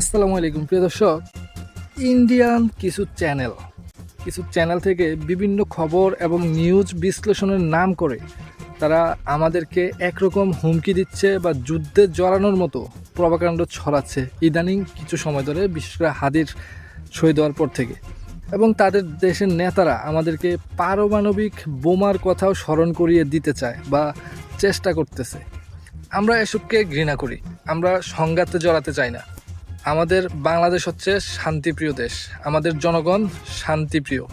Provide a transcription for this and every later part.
আসসালামু আলাইকুম, প্রিয় দর্শক। ইন্ডিয়ান কিছু চ্যানেল কিছু চ্যানেল থেকে বিভিন্ন খবর এবং নিউজ বিশ্লেষণের নাম করে তারা আমাদেরকে একরকম হুমকি দিচ্ছে বা যুদ্ধে জড়ানোর মতো প্রবাকাণ্ড ছড়াচ্ছে ইদানিং কিছু সময় ধরে, বিশেষ করে হাদির সই দেওয়ার পর থেকে। এবং তাদের দেশের নেতারা আমাদেরকে পারমাণবিক বোমার কথাও স্মরণ করিয়ে দিতে চায় বা চেষ্টা করতেছে। আমরা এসবকে ঘৃণা করি, আমরা সংঘাতে জড়াতে চাই না। আমাদের বাংলাদেশ হচ্ছে শান্তিপ্রিয় দেশ। আমাদের জনগণ শান্তিপ্রিয়।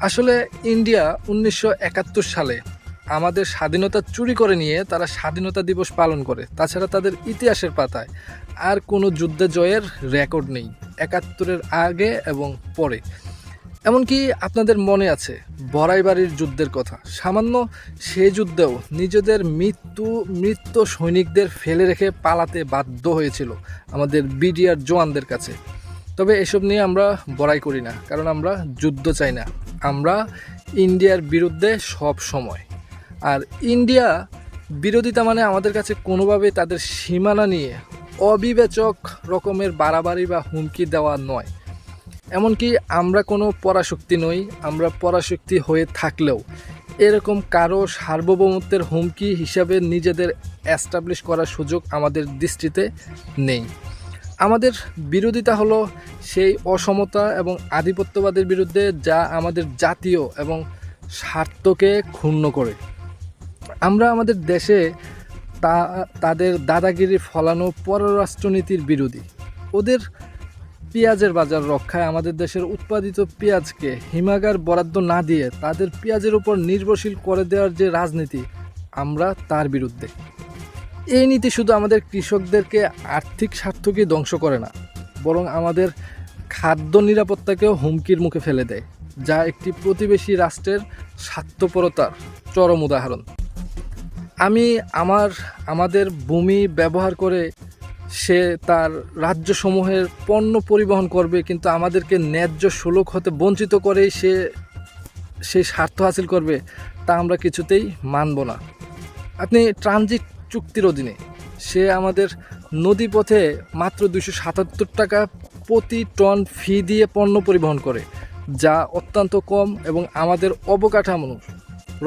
আসলে ইন্ডিয়া উনিশশো একাত্তর সালে আমাদের স্বাধীনতা চুরি করে নিয়ে তারা স্বাধীনতা দিবস পালন করে। তাছাড়া তাদের ইতিহাসের পাতায় আর কোনো যুদ্ধে জয়ের রেকর্ড নেই। একাত্তরের আগে এবং পরে। এমনকি আপনাদের মনে আছে বড়াইবাড়ির যুদ্ধের কথা। সামান্য সেই যুদ্ধেও নিজেদের মৃত্যু, মৃত সৈনিকদের ফেলে রেখে পালাতে বাধ্য হয়েছিল আমাদের বিডিআর জওয়ানদের কাছে। তবে এসব নিয়ে আমরা বড়াই করি না, কারণ আমরা যুদ্ধ চাই না। আমরা ইন্ডিয়ার বিরুদ্ধে সব সময়। আর ইন্ডিয়া বিরোধিতা মানে আমাদের কাছে কোনোভাবেই তাদের সীমানা নিয়ে অবিবেচক রকমের বাড়াবাড়ি বা হুমকি দেওয়া নয়। এমনকি আমরা কোনো পরাশক্তি নই, আমরা পরাশক্তি হয়ে থাকলেও এরকম কারও সার্বভৌমত্বের হুমকি হিসাবে নিজেদের অ্যাস্টাবলিশ করার সুযোগ আমাদের দৃষ্টিতে নেই। আমাদের বিরোধিতা হলো সেই অসমতা এবং আধিপত্যবাদের বিরুদ্ধে যা আমাদের জাতীয় এবং স্বার্থকে ক্ষুণ্ণ করে। আমরা আমাদের দেশে তা, তাদের দাদাগিরি ফলানো পররাষ্ট্রনীতির বিরোধী। ওদের পেঁয়াজের বাজার রক্ষায় আমাদের দেশের উৎপাদিত পেঁয়াজকে হিমাগার বরাদ্দ না দিয়ে তাদের পেঁয়াজের উপর নির্ভরশীল করে দেওয়ার যে রাজনীতি, আমরা তার বিরুদ্ধে। এই নীতি শুধু আমাদের কৃষকদেরকে আর্থিক স্বার্থকে ধ্বংস করে না, বরং আমাদের খাদ্য নিরাপত্তাকেও হুমকির মুখে ফেলে দেয়, যা একটি প্রতিবেশী রাষ্ট্রের স্বার্থপরতার চরম উদাহরণ। আমি আমার, আমাদের ভূমি ব্যবহার করে সে তার রাজ্যসমূহের পণ্য পরিবহন করবে, কিন্তু আমাদেরকে ন্যায্য সুলভ হতে বঞ্চিত করেই সে সেই স্বার্থ হাসিল করবে, তা আমরা কিছুতেই মানব না। আপনি ট্রানজিট চুক্তির অধীনে, সে আমাদের নদীপথে মাত্র দুশো সাতাত্তর টাকা প্রতি টন ফি দিয়ে পণ্য পরিবহন করে, যা অত্যন্ত কম এবং আমাদের অবকাঠামো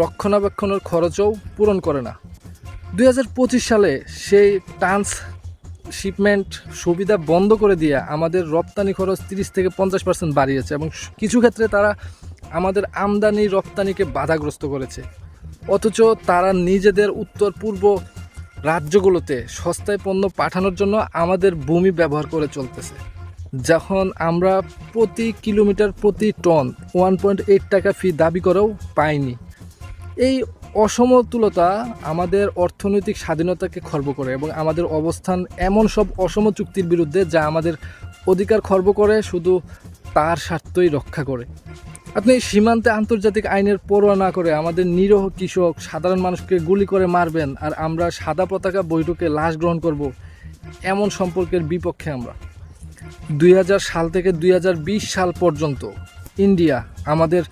রক্ষণাবেক্ষণের খরচও পূরণ করে না। দু হাজার পঁচিশ সালে সেই ট্রান্স শিপমেন্ট সুবিধা বন্ধ করে দিয়ে আমাদের রপ্তানি খরচ তিরিশ থেকে পঞ্চাশ পার্সেন্ট বাড়িয়েছে এবং কিছু ক্ষেত্রে তারা আমাদের আমদানি রপ্তানিকে বাধাগ্রস্ত করেছে। অথচ তারা নিজেদের উত্তর পূর্ব রাজ্যগুলোতে সস্তায় পণ্য পাঠানোর জন্য আমাদের ভূমি ব্যবহার করে চলতেছে। যখন আমরা প্রতি কিলোমিটার প্রতি টন ওয়ান পয়েন্ট এইট টাকা ফি দাবি করেও পাইনি। এই অসমতুলতা আমাদের অর্থনৈতিক স্বাধীনতাকে খর্ব করে এবং আমাদের অবস্থান এমন সব অসম চুক্তির বিরুদ্ধে যা আমাদের অধিকার খর্ব করে, শুধু তার স্বার্থই রক্ষা করে। আপনি সীমান্তে আন্তর্জাতিক আইনের পরোয়া না করে আমাদের নিরহ কৃষক, সাধারণ মানুষকে গুলি করে মারবেন আর আমরা সাদা পতাকা বৈঠকে লাশ গ্রহণ করব, এমন সম্পর্কের বিপক্ষে আমরা। দুই হাজার সাল থেকে দুই হাজার বিশ সাল পর্যন্ত ইন্ডিয়া আমাদের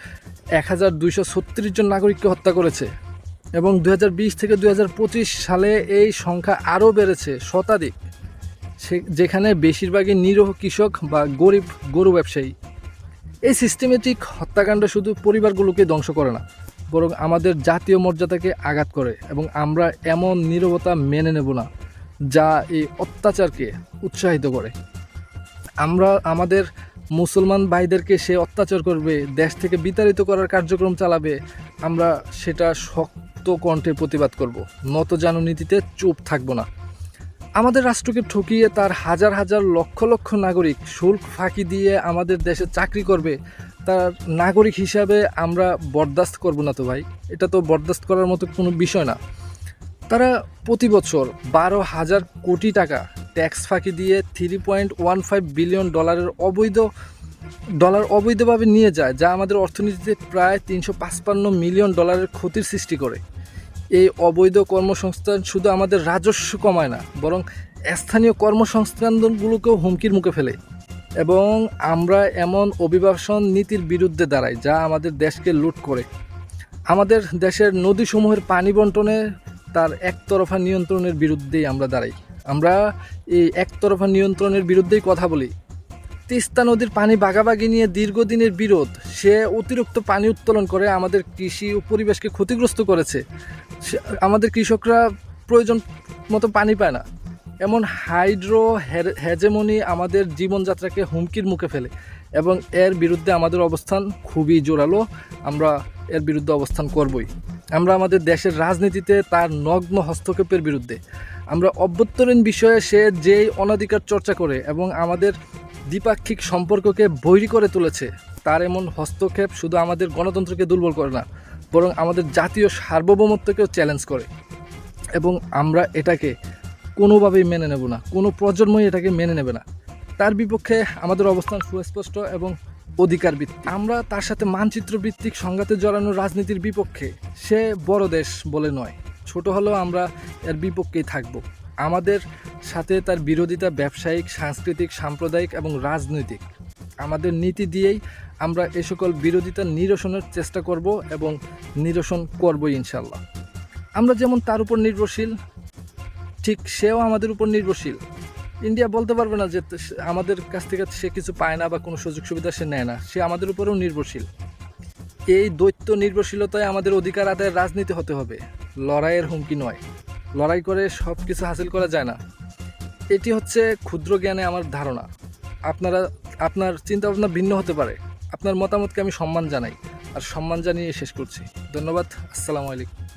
এক হাজার দুইশো ছত্রিশ জন নাগরিককে হত্যা করেছে। এবং দু হাজার বিশ থেকে দু হাজার পঁচিশ সালে এই সংখ্যা আরও বেড়েছে শতাধিক, সে যেখানে বেশিরভাগই নিরহ কৃষক বা গরিব গরু ব্যবসায়ী। এই সিস্টেমেটিক হত্যাকাণ্ড শুধু পরিবারগুলোকে ধ্বংস করে না, বরং আমাদের জাতীয় মর্যাদাকে আঘাত করে এবং আমরা এমন নীরবতা মেনে নেব না যা এই অত্যাচারকে উৎসাহিত করে। আমরা আমাদের মুসলমান ভাইদেরকে সে অত্যাচার করবে, দেশ থেকে বিতাড়িত করার কার্যক্রম চালাবে, আমরা সেটা শক্ত কণ্ঠে প্রতিবাদ করব। নত নীতিতে চুপ থাকব না। আমাদের রাষ্ট্রকে ঠকিয়ে তার হাজার হাজার লক্ষ লক্ষ নাগরিক শুল্ক ফাঁকি দিয়ে আমাদের দেশে চাকরি করবে, তার নাগরিক হিসাবে আমরা বরদাস্ত করব না তো ভাই। এটা তো বরদাস্ত করার মতো কোনো বিষয় না। তারা প্রতি বছর বারো হাজার কোটি টাকা ট্যাক্স ফাঁকি দিয়ে three point one five billion ডলারের অবৈধ ডলার অবৈধভাবে নিয়ে যায়, যা আমাদের অর্থনীতিতে প্রায় তিনশো পাঁচপান্ন মিলিয়ন ডলারের ক্ষতির সৃষ্টি করে। এই অবৈধ কর্মসংস্থান শুধু আমাদের রাজস্ব কমায় না, বরং স্থানীয় কর্মসংস্থানগুলোকেও হুমকির মুখে ফেলে। এবং আমরা এমন অভিবাসন নীতির বিরুদ্ধে দাঁড়াই, যা আমাদের দেশকে লুট করে। আমাদের দেশের নদীসমূহের পানি বন্টনে তার একতরফা নিয়ন্ত্রণের বিরুদ্ধেই আমরা দাঁড়াই। আমরা এই একতরফা নিয়ন্ত্রণের বিরুদ্ধেই কথা বলি। তিস্তা নদীর পানি বাগাবাগি নিয়ে দীর্ঘদিনের বিরোধ, সে অতিরিক্ত পানি উত্তোলন করে আমাদের কৃষি ও পরিবেশকে ক্ষতিগ্রস্ত করেছে। আমাদের কৃষকরা প্রয়োজন মতো পানি পায় না। এমন হাইড্রো হেজেমনি আমাদের জীবনযাত্রাকে হুমকির মুখে ফেলে এবং এর বিরুদ্ধে আমাদের অবস্থান খুবই জোরালো। আমরা এর বিরুদ্ধে অবস্থান করবই। আমরা আমাদের দেশের রাজনীতিতে তার নগ্ন হস্তক্ষেপের বিরুদ্ধে। আমরা অভ্যন্তরীণ বিষয়ে সে যেই অনাধিকার চর্চা করে এবং আমাদের দ্বিপাক্ষিক সম্পর্ককে বৈরী করে তুলেছে, তার এমন হস্তক্ষেপ শুধু আমাদের গণতন্ত্রকে দুর্বল করে না, বরং আমাদের জাতীয় সার্বভৌমত্বকেও চ্যালেঞ্জ করে। এবং আমরা এটাকে কোনোভাবেই মেনে নেব না, কোনো প্রজন্মই এটাকে মেনে নেবে না। তার বিপক্ষে আমাদের অবস্থান সুস্পষ্ট এবং অধিকার ভিত্তিক আমরা তার সাথে মানচিত্র ভিত্তিক সংঘাতে জড়ানো রাজনীতির বিপক্ষে সে বড় দেশ বলে নয়। ছোট হলেও আমরা এর বিপক্ষেই থাকব। আমাদের সাথে তার বিরোধিতা ব্যবসায়িক, সাংস্কৃতিক, সাম্প্রদায়িক এবং রাজনৈতিক। আমাদের নীতি দিয়েই আমরা এ সকল বিরোধিতা নিরসনের চেষ্টা করব এবং নিরসন করবই ইনশাল্লাহ আমরা যেমন তার উপর নির্ভরশীল, ঠিক সেও আমাদের উপর নির্ভরশীল। ইন্ডিয়া বলতে পারবে না যে আমাদের কাছ থেকে সে কিছু পায় না বা কোনো সুযোগ সুবিধা সে নেয় না। সে আমাদের উপরেও নির্ভরশীল। এই দৈত্য নির্ভরশীলতায় আমাদের অধিকার আদায়ের রাজনীতি হতে হবে। লড়াইয়ের হুমকি নয়। লড়াই করে সব কিছু হাসিল করা যায় না। এটি হচ্ছে ক্ষুদ্র জ্ঞানে আমার ধারণা। আপনারা, আপনার চিন্তাভাবনা ভিন্ন হতে পারে। আপনার মতামতকে আমি সম্মান জানাই। আর সম্মান জানিয়ে শেষ করছি। ধন্যবাদ। আসসালামু আলাইকুম।